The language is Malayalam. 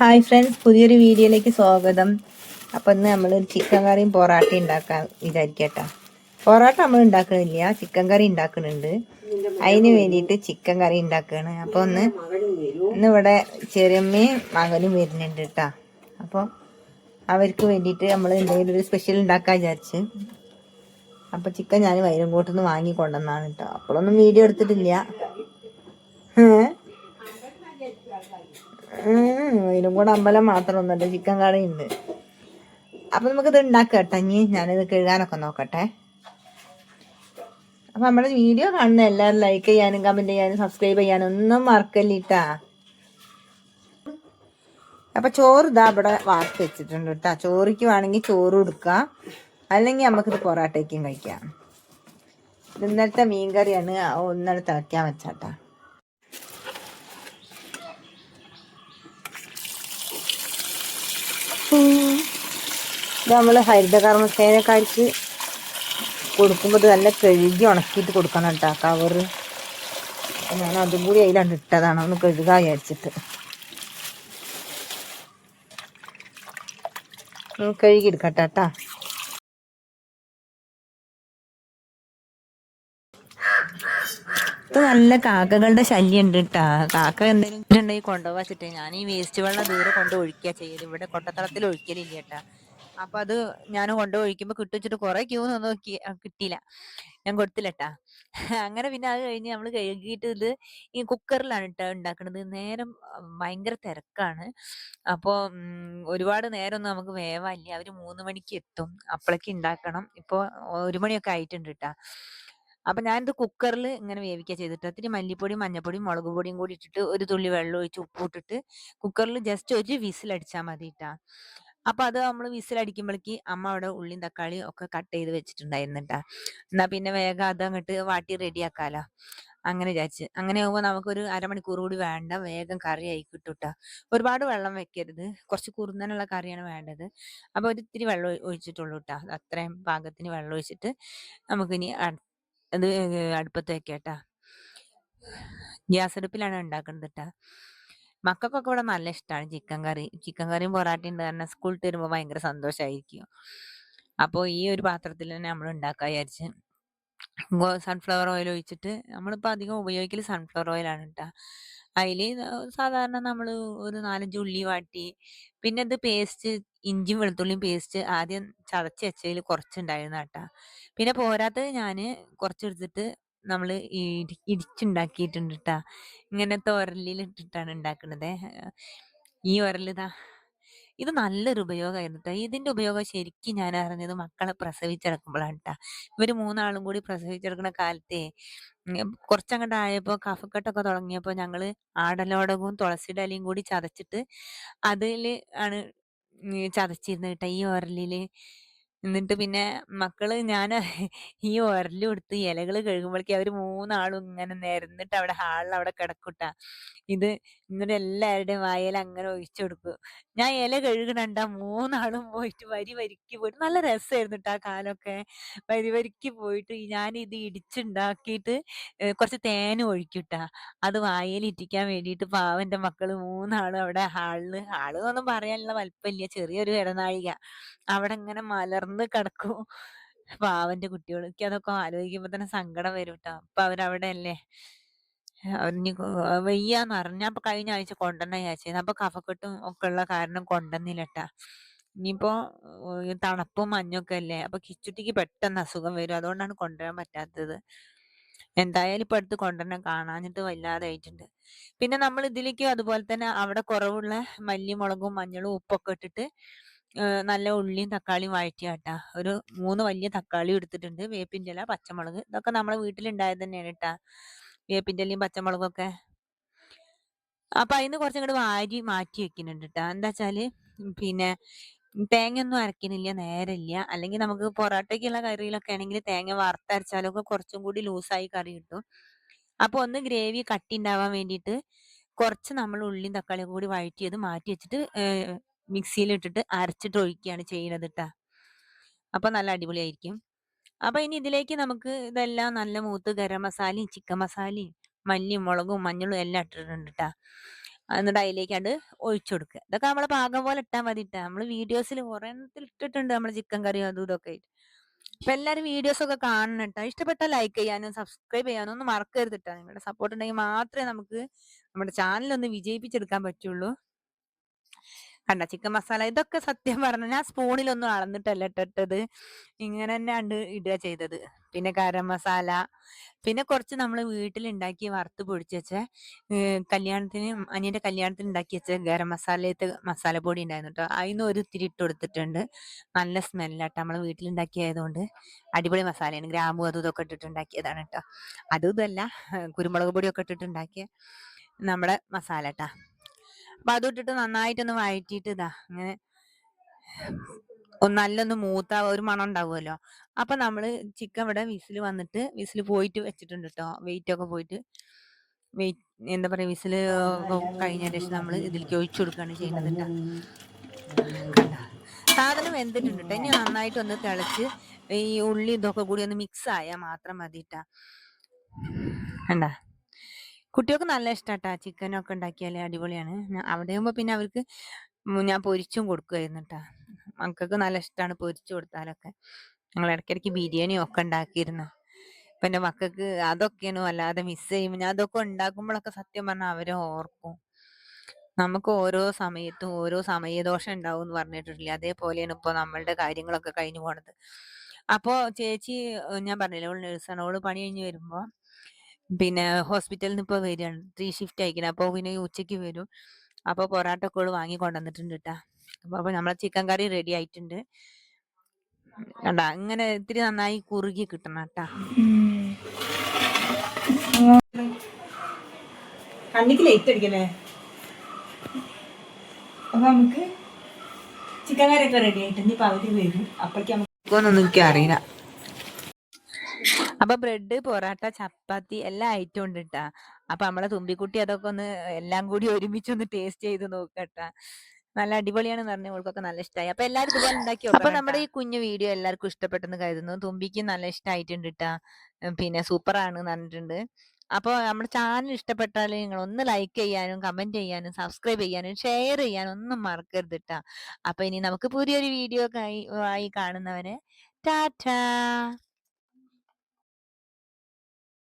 ഹായ് ഫ്രണ്ട്സ് പുതിയൊരു വീഡിയോയിലേക്ക് സ്വാഗതം. അപ്പം ഇന്ന് നമ്മൾ ചിക്കൻ കറിയും പൊറാട്ടയും ഉണ്ടാക്കാൻ വിചാരിക്കട്ടോ. പൊറോട്ട നമ്മൾ ഉണ്ടാക്കണില്ല ചിക്കൻ കറി ഉണ്ടാക്കുന്നുണ്ട് അതിന് വേണ്ടിയിട്ട് ചിക്കൻ കറി ഉണ്ടാക്കുകയാണ് അപ്പോൾ ഒന്ന് ഇന്ന് ഇവിടെ ചെറിയമ്മയും മകനും വരുന്നുണ്ട് കേട്ടോ അപ്പോൾ അവർക്ക് വേണ്ടിയിട്ട് നമ്മൾ എന്തെങ്കിലും ഒരു സ്പെഷ്യൽ ഉണ്ടാക്കാൻ വിചാരിച്ച്. അപ്പോൾ ചിക്കൻ ഞാൻ വൈരങ്കോട്ടുനിന്ന് വാങ്ങി കൊണ്ടുവന്നാണ് കേട്ടോ അപ്പോഴൊന്നും വീഡിയോ എടുത്തിട്ടില്ല. ഏഹ് ഇതിലും കൂടെ അമ്പലം മാത്രമൊന്നുമല്ല ചിക്കൻ കറിയുണ്ട് അപ്പൊ നമുക്കിത് ഉണ്ടാക്കാം കേട്ടോ. ഇനി ഞാനിത് കഴുകാനൊക്കെ നോക്കട്ടെ. അപ്പൊ നമ്മുടെ വീഡിയോ കാണുന്ന എല്ലാവരും ലൈക്ക് ചെയ്യാനും കമന്റ് ചെയ്യാനും സബ്സ്ക്രൈബ് ചെയ്യാനും ഒന്നും മറക്കല്ലിട്ടാ അപ്പൊ ചോറ് ഇതാ ഇവിടെ വാർത്ത് വെച്ചിട്ടുണ്ട് കേട്ടോ ചോറിക്ക് വേണമെങ്കിൽ ചോറ് കൊടുക്കാം. അല്ലെങ്കിൽ നമുക്കിത് പൊറാട്ടയ്ക്കും കഴിക്കാം. ഇന്നലത്തെ മീൻകറിയാണ്. ഇന്നലെ തിളയ്ക്കാൻ വെച്ചാട്ടാ. ഇത് നമ്മൾ ഹരിതകർമ്മസേനക്കാർക്ക് കൊടുക്കുമ്പോൾ നല്ല കഴുകി ഉണക്കിയിട്ട് കൊടുക്കണം കേട്ടോ കവറ് ഞാൻ അതും കൂടി അതിലാണ് ഇട്ടതാണ് ഒന്ന് കഴുകാൻ വിചാരിച്ചിട്ട്. കഴുകി എടുക്കട്ടെ കേട്ടാ. ഇത് നല്ല കാക്കകളുടെ ശല്യം ഉണ്ട് കേട്ടാ കാക്ക എന്തെങ്കിലും ഉണ്ടെങ്കിൽ കൊണ്ടുപോവാച്ചിട്ട് ഞാൻ ഈ വേസ്റ്റ് വെള്ളം ദൂരെ കൊണ്ട് ഒഴിക്കുക ചെയ്ത് ഇവിടെ കൊട്ടത്തളത്തിൽ ഒഴിക്കലില്ല കേട്ടാ അപ്പൊ അത് ഞാൻ കൊണ്ട് ഒഴിക്കുമ്പോ കിട്ടിച്ചിട്ട് കുറെ ക്യൂ നോക്കി. കിട്ടിയില്ല ഞാൻ കൊടുത്തില്ലട്ടാ. അങ്ങനെ പിന്നെ അത് കഴിഞ്ഞ് നമ്മൾ കഴുകിയിട്ട് ഇത് ഈ കുക്കറിലാണ് ഇട്ട ഉണ്ടാക്കുന്നത് നേരം ഭയങ്കര തിരക്കാണ്. അപ്പോൾ ഒരുപാട് നേരം ഒന്നും നമുക്ക് വേവാല്ല അവർ മൂന്ന് മണിക്ക് എത്തും. അപ്പോഴേക്ക് ഉണ്ടാക്കണം. ഇപ്പൊ ഒരു മണിയൊക്കെ ആയിട്ടുണ്ട് കേട്ടാ അപ്പൊ ഞാനിത് കുക്കറിൽ ഇങ്ങനെ വേവിക്കുക ചെയ്തിട്ട് അത്തിരി മല്ലിപ്പൊടിയും മഞ്ഞപ്പൊടിയും മുളക് പൊടിയും കൂടി ഇട്ടിട്ട് ഒരു തുള്ളി വെള്ളം ഒഴിച്ച് ഉപ്പ് ഇട്ടിട്ട് കുക്കറിൽ ജസ്റ്റ് ഒരു വിസിൽ അടിച്ചാൽ മതി ഇട്ടാ അപ്പൊ അത് നമ്മൾ വിസിൽ അടിക്കുമ്പോഴേക്ക് അമ്മ അവിടെ ഉള്ളിയും തക്കാളിയും ഒക്കെ കട്ട് ചെയ്ത് വെച്ചിട്ടുണ്ടായിരുന്നു ട്ടാ എന്നാ പിന്നെ വേഗം അത് അങ്ങോട്ട് വാട്ടി റെഡിയാക്കാലോ. അങ്ങനെ വിചാരിച്ച്. അങ്ങനെ ആകുമ്പോൾ നമുക്കൊരു അരമണിക്കൂർ കൂടി വേണ്ട. വേഗം കറി ആയി കിട്ടും ട്ടാ ഒരുപാട് വെള്ളം വെക്കരുത്. കുറച്ച് കുറുന്നനുള്ള കറിയാണ് വേണ്ടത്. അപ്പൊ ഒരു ഇത്തിരി വെള്ളം ഒഴിച്ചിട്ടുള്ളൂ ട്ടാ അത്രയും പാകത്തിന് വെള്ളം ഒഴിച്ചിട്ട് നമുക്കിനി അത് അടുപ്പത്ത് വെക്കട്ടാ ഗ്യാസ് അടുപ്പിലാണ് ഉണ്ടാക്കുന്നത് കേട്ടാ മക്കൾക്കൊക്കെ ഇവിടെ നല്ല ഇഷ്ടമാണ് ചിക്കൻ കറി. ചിക്കൻ കറിയും പൊറാട്ടയും ഉണ്ട് കാരണം സ്കൂളിൽ വരുമ്പോൾ ഭയങ്കര സന്തോഷമായിരിക്കും അപ്പോൾ ഈ ഒരു പാത്രത്തിൽ തന്നെ നമ്മൾ ഉണ്ടാക്കാൻ വിചാരിച്ച്. സൺഫ്ലവർ ഓയിൽ ഒഴിച്ചിട്ട് നമ്മളിപ്പോൾ അധികം ഉപയോഗിക്കൽ സൺഫ്ലവർ ഓയിലാണ് കേട്ടോ അതിൽ സാധാരണ നമ്മൾ ഒരു നാലഞ്ച് ഉള്ളി വാട്ടി പിന്നെ ഇത് പേസ്റ്റ് ഇഞ്ചിയും വെളുത്തുള്ളിയും പേസ്റ്റ് ആദ്യം ചതച്ച് വെച്ചതിൽ കുറച്ചുണ്ടായിരുന്നു കേട്ടോ പിന്നെ പോരാത്തത് ഞാൻ കുറച്ചെടുത്തിട്ട് നമ്മൾ ഇടിച്ചുണ്ടാക്കിയിട്ടുണ്ട് കേട്ടോ ഇങ്ങനത്തെ ഉരലിൽ ഇട്ടിട്ടാണ് ഉണ്ടാക്കുന്നത് ഈ ഉരലിതാ ഇത് നല്ലൊരു ഉപയോഗമായിരുന്നു കേട്ടോ ഇതിന്റെ ഉപയോഗം ശരിക്കും ഞാൻ അറിഞ്ഞത് മക്കളെ പ്രസവിച്ചെടുക്കുമ്പോഴാണ് കേട്ടോ ഇവർ മൂന്നാളും കൂടി പ്രസവിച്ചെടുക്കുന്ന കാലത്തെ കുറച്ചങ്ങോട്ട് ആയപ്പോ കഫക്കെട്ടൊക്കെ തുടങ്ങിയപ്പോ ഞങ്ങൾ ആടലോടകവും തുളസിയുടെ ഇലയും കൂടി ചതച്ചിട്ട് അതിൽ ആണ് ചതച്ചിരുന്നത് കേട്ടോ ഈ ഉരലിൽ എന്നിട്ട് പിന്നെ മക്കൾ ഞാൻ ഈ ഒരൽ കൊടുത്ത് ഇലകൾ കഴുകുമ്പോഴേക്കും അവർ മൂന്നാളും ഇങ്ങനെ നിരന്നിട്ട് അവിടെ ഹാളിൽ അവിടെ കിടക്കൂട്ടാ. ഇത് എന്നിട്ട് എല്ലാവരുടെയും വായേൽ അങ്ങനെ ഒഴിച്ചു കൊടുക്കും. ഞാൻ ഇല കഴുകണണ്ട മൂന്നാളും പോയിട്ട് വരി വരിക്ക് പോയിട്ട് നല്ല രസമായിരുന്നു ആ കാലൊക്കെ. വരി വരിക്ക് പോയിട്ട് ഞാൻ ഇത് ഇടിച്ചുണ്ടാക്കിയിട്ട് കുറച്ച് തേനും ഒഴിക്കൂട്ടാ. അത് വായേൽ ഇറ്റിക്കാൻ വേണ്ടിയിട്ട് പാവന്റെ മക്കൾ മൂന്നാളും അവിടെ ഹാളിൽ ഹാൾ എന്നൊന്നും പറയാനുള്ള വലിപ്പമില്ല. ചെറിയൊരു ഇടനാഴിക. അവിടെ ഇങ്ങനെ മലർന്ന് കിടക്കും. പാവന്റെ കുട്ടികൾ എനിക്ക് അതൊക്കെ ആലോചിക്കുമ്പോ തന്നെ സങ്കടം വരും കേട്ടോ അപ്പൊ അവരവിടെ അല്ലേ അവരിനി വയ്യാന്ന് അറിഞ്ഞ അപ്പൊ കഴിഞ്ഞ ആഴ്ച കൊണ്ടുവന്ന വിചാരിച്ചത് അപ്പൊ കഫക്കെട്ടും ഒക്കെ ഉള്ള കാരണം കൊണ്ടുവന്നില്ലട്ടാ ഇനിയിപ്പോ തണുപ്പും മഞ്ഞൊക്കെ അല്ലേ? അപ്പൊ കിച്ചുട്ടിക്ക് പെട്ടെന്ന് അസുഖം വരും. അതുകൊണ്ടാണ് കൊണ്ടുവരാൻ പറ്റാത്തത്. എന്തായാലും ഇപ്പൊ അടുത്ത് കൊണ്ടുവരണം. കാണാഞ്ഞിട്ട് വല്ലാതെ ആയിട്ടുണ്ട്. പിന്നെ നമ്മൾ ഇതിലേക്ക് അതുപോലെ തന്നെ അവിടെ കുറവുള്ള മല്ലിമുളകും മഞ്ഞളും ഉപ്പൊക്കെ ഇട്ടിട്ട് നല്ല ഉള്ളിയും തക്കാളിയും വഴറ്റിയാട്ടാ. ഒരു മൂന്ന് വലിയ തക്കാളി എടുത്തിട്ടുണ്ട്. വേപ്പിന്റെ ഇല പച്ചമുളക് ഇതൊക്കെ നമ്മളെ വീട്ടിലുണ്ടായത് തന്നെയാണ് കേട്ടാ വേപ്പിന്റെ ഇലയും പച്ചമുളകും ഒക്കെ. അപ്പൊ അതിന് കുറച്ചും കൂടെ വാരി മാറ്റി വെക്കുന്നുണ്ട് കേട്ടോ എന്താ വെച്ചാൽ പിന്നെ തേങ്ങയൊന്നും അരക്കണില്ല നേരമില്ല അല്ലെങ്കിൽ നമുക്ക് പൊറോട്ടയ്ക്കുള്ള കറിയിലൊക്കെ ആണെങ്കിൽ തേങ്ങ വറുത്തരച്ചാലൊക്കെ കുറച്ചും കൂടി ലൂസായി കറി കിട്ടും. അപ്പൊ ഒന്ന് ഗ്രേവി കട്ടി ഉണ്ടാവാൻ വേണ്ടിയിട്ട് കുറച്ച് നമ്മൾ ഉള്ളിയും തക്കാളിയും കൂടി വഴറ്റിയത് മാറ്റി വെച്ചിട്ട് മിക്സിയിൽ ഇട്ടിട്ട് അരച്ചിട്ട് ഒഴിക്കുകയാണ് ചെയ്യുന്നത് ട്ടാ അപ്പൊ നല്ല അടിപൊളിയായിരിക്കും. അപ്പൊ ഇനി ഇതിലേക്ക് നമുക്ക് ഇതെല്ലാം നല്ല മൂത്ത് ഗരം മസാലയും ചിക്കൻ മസാലയും മല്ലിയും മുളകും മഞ്ഞളും എല്ലാം ഇട്ടിട്ടുണ്ട് ട്ടാ എന്നിട്ട് അതിലേക്കാണ്ട് ഒഴിച്ചു കൊടുക്കുക ഇതൊക്കെ നമ്മളെ പാകം പോലെ ഇട്ടാൽ മതി ഇട്ടാ നമ്മൾ വീഡിയോസിൽ കുറേ ഇട്ടിട്ടുണ്ട് നമ്മൾ ചിക്കൻ കറിയും അതും ഇതൊക്കെ ആയിട്ട്. അപ്പൊ എല്ലാരും വീഡിയോസ് ഒക്കെ കാണണം കേട്ടോ ഇഷ്ടപ്പെട്ടാൽ ലൈക്ക് ചെയ്യാനും സബ്സ്ക്രൈബ് ചെയ്യാനും ഒന്നും മറക്കരുത് കേട്ടോ നിങ്ങളുടെ സപ്പോർട്ട് ഉണ്ടെങ്കിൽ മാത്രമേ നമുക്ക് നമ്മുടെ ചാനൽ ഒന്ന് വിജയിപ്പിച്ചെടുക്കാൻ പറ്റുള്ളൂ. കണ്ട? ചിക്കൻ മസാല ഇതൊക്കെ സത്യം പറഞ്ഞു ഞാൻ സ്പൂണിലൊന്നും അളന്നിട്ടല്ല ഇട്ടിട്ടത്. ഇങ്ങനെ തന്നെ ഉണ്ട് ഇടുക ചെയ്തത്. പിന്നെ ഗരം മസാല പിന്നെ കുറച്ച് നമ്മൾ വീട്ടിലുണ്ടാക്കി വറുത്ത് പൊടിച്ച് വെച്ച കല്യാണത്തിന് അനിയന്റെ കല്യാണത്തിന് ഉണ്ടാക്കി വെച്ച ഗരം മസാലയത്തെ മസാല പൊടി ഉണ്ടായിരുന്നു കേട്ടോ അതിന് ഒരു ഇത്തിരി ഇട്ട് കൊടുത്തിട്ടുണ്ട്. നല്ല സ്മെല്ലാട്ടോ നമ്മൾ വീട്ടിലുണ്ടാക്കിയതുകൊണ്ട് അടിപൊളി മസാലയാണ് ഗ്രാമ്പു അതും ഇതൊക്കെ ഇട്ടിട്ട് ഉണ്ടാക്കിയതാണ് കേട്ടോ അതും ഇതല്ല കുരുമുളക് പൊടിയൊക്കെ ഇട്ടിട്ടുണ്ടാക്കിയ നമ്മുടെ മസാല കേട്ടാ അപ്പൊ അതും ഇട്ടിട്ട് നന്നായിട്ടൊന്ന് വഴറ്റിയിട്ട് ഇതാ അങ്ങനെ നല്ലൊന്ന് മൂത്ത ഒരു മണം ഉണ്ടാവുമല്ലോ. അപ്പൊ നമ്മൾ ചിക്കൻ ഇവിടെ വിസിൽ വന്നിട്ട് വിസിൽ പോയിട്ട് വെച്ചിട്ടുണ്ട് കേട്ടോ വെയിറ്റ് ഒക്കെ പോയിട്ട്. വെയിറ്റ് എന്താ പറയാ വിസിൽ കഴിഞ്ഞതിന് ശേഷം നമ്മൾ ഇതിലേക്ക് ഒഴിച്ചു കൊടുക്കുകയാണ് ചെയ്യുന്നത്? സാധനം വെന്തിട്ടുണ്ട് കേട്ടോ ഇനി നന്നായിട്ട് ഒന്ന് തിളച്ച് ഈ ഉള്ളി ഇതൊക്കെ കൂടി ഒന്ന് മിക്സ് ആയാൽ മാത്രം മതി ട്ടാ കണ്ട? കുട്ടികൾക്ക് നല്ല ഇഷ്ടാട്ടാ. ചിക്കനൊക്കെ ഉണ്ടാക്കിയാൽ അടിപൊളിയാണ്. അവിടെ ആകുമ്പോ പിന്നെ അവർക്ക് ഞാൻ പൊരിച്ചും കൊടുക്കുമായിരുന്നു കേട്ടാ മക്കൾക്ക് നല്ല ഇഷ്ടമാണ് പൊരിച്ചു കൊടുത്താലൊക്കെ. ഞങ്ങൾ ഇടയ്ക്കിടയ്ക്ക് ബിരിയാണിയും ഒക്കെ ഉണ്ടാക്കിയിരുന്നു. ഇപ്പൊ എന്റെ മക്കൾക്ക് അതൊക്കെയാണ് അല്ലാതെ മിസ് ചെയ്യും. ഞാൻ അതൊക്കെ ഉണ്ടാക്കുമ്പോഴൊക്കെ സത്യം പറഞ്ഞാൽ അവരെ ഓർക്കും. നമുക്ക് ഓരോ സമയത്തും ഓരോ സമയദോഷം ഉണ്ടാവും എന്ന് പറഞ്ഞിട്ടില്ലേ? അതേപോലെയാണ് ഇപ്പൊ നമ്മളുടെ കാര്യങ്ങളൊക്കെ കഴിഞ്ഞു പോണത്. അപ്പോ ചേച്ചി ഞാൻ പറഞ്ഞില്ലേ ഓൾ നഴ്സാണ് ഓൾ പണി കഴിഞ്ഞ് വരുമ്പോ പിന്നെ ഹോസ്പിറ്റലിൽ നിന്ന് ഇപ്പോൾ വരികയാണ് ത്രീ ഷിഫ്റ്റ് അയക്കണം അപ്പോൾ പിന്നെ ഉച്ചയ്ക്ക് വരും. അപ്പോൾ പൊറാട്ട ഒക്കെ ഓൾ വാങ്ങി കൊണ്ടുവന്നിട്ടുണ്ട് കേട്ടാ അപ്പോൾ അപ്പോൾ നമ്മളെ ചിക്കൻ കറി റെഡി ആയിട്ടുണ്ട്. കണ്ടാ? അങ്ങനെ ഇത്തിരി നന്നായി കുറുകി കിട്ടണം കേട്ടാ കണ്ണിക്ക് ലൈറ്റ് അടിക്കല്ലേ? അപ്പൊ നമുക്ക് ചിക്കൻ കറി ഒക്കെ റെഡി ആയിട്ട് ഇപ്പൊ അവർ വരും. അപ്പോഴേക്കും നമുക്കൊന്നും എനിക്ക് അറിയില്ല അപ്പൊ ബ്രെഡ് പൊറാട്ട ചപ്പാത്തി എല്ലാം ഐറ്റം ഉണ്ട് കേട്ടാ അപ്പൊ നമ്മളെ തുമ്പിക്കുട്ടി അതൊക്കെ ഒന്ന് എല്ലാം കൂടി ഒരുമിച്ച് ഒന്ന് ടേസ്റ്റ് ചെയ്ത് നോക്കട്ടാ നല്ല അടിപൊളിയാണെന്ന് പറഞ്ഞ ഓൾക്കൊക്കെ നല്ല ഇഷ്ടമായി അപ്പൊ എല്ലാരും ഇതുപോലെ ഉണ്ടാക്കി അപ്പൊ നമ്മുടെ ഈ കുഞ്ഞു വീഡിയോ എല്ലാവർക്കും ഇഷ്ടപ്പെട്ടെന്ന് കരുതുന്നു. തുമ്പിക്ക് നല്ല ഇഷ്ടമായിട്ടുണ്ട് ട്ടാ. ഉം പിന്നെ സൂപ്പർ ആണ് പറഞ്ഞിട്ടുണ്ട്. അപ്പോൾ നമ്മുടെ ചാനൽ ഇഷ്ടപ്പെട്ടാൽ നിങ്ങൾ ഒന്ന് ലൈക്ക് ചെയ്യാനും കമന്റ് ചെയ്യാനും സബ്സ്ക്രൈബ് ചെയ്യാനും ഷെയർ ചെയ്യാനും ഒന്നും മറക്കരുത് കേട്ടാ അപ്പൊ ഇനി നമുക്ക് പുതിയൊരു വീഡിയോ ആയി കാണുന്നവരെ ടാറ്റാ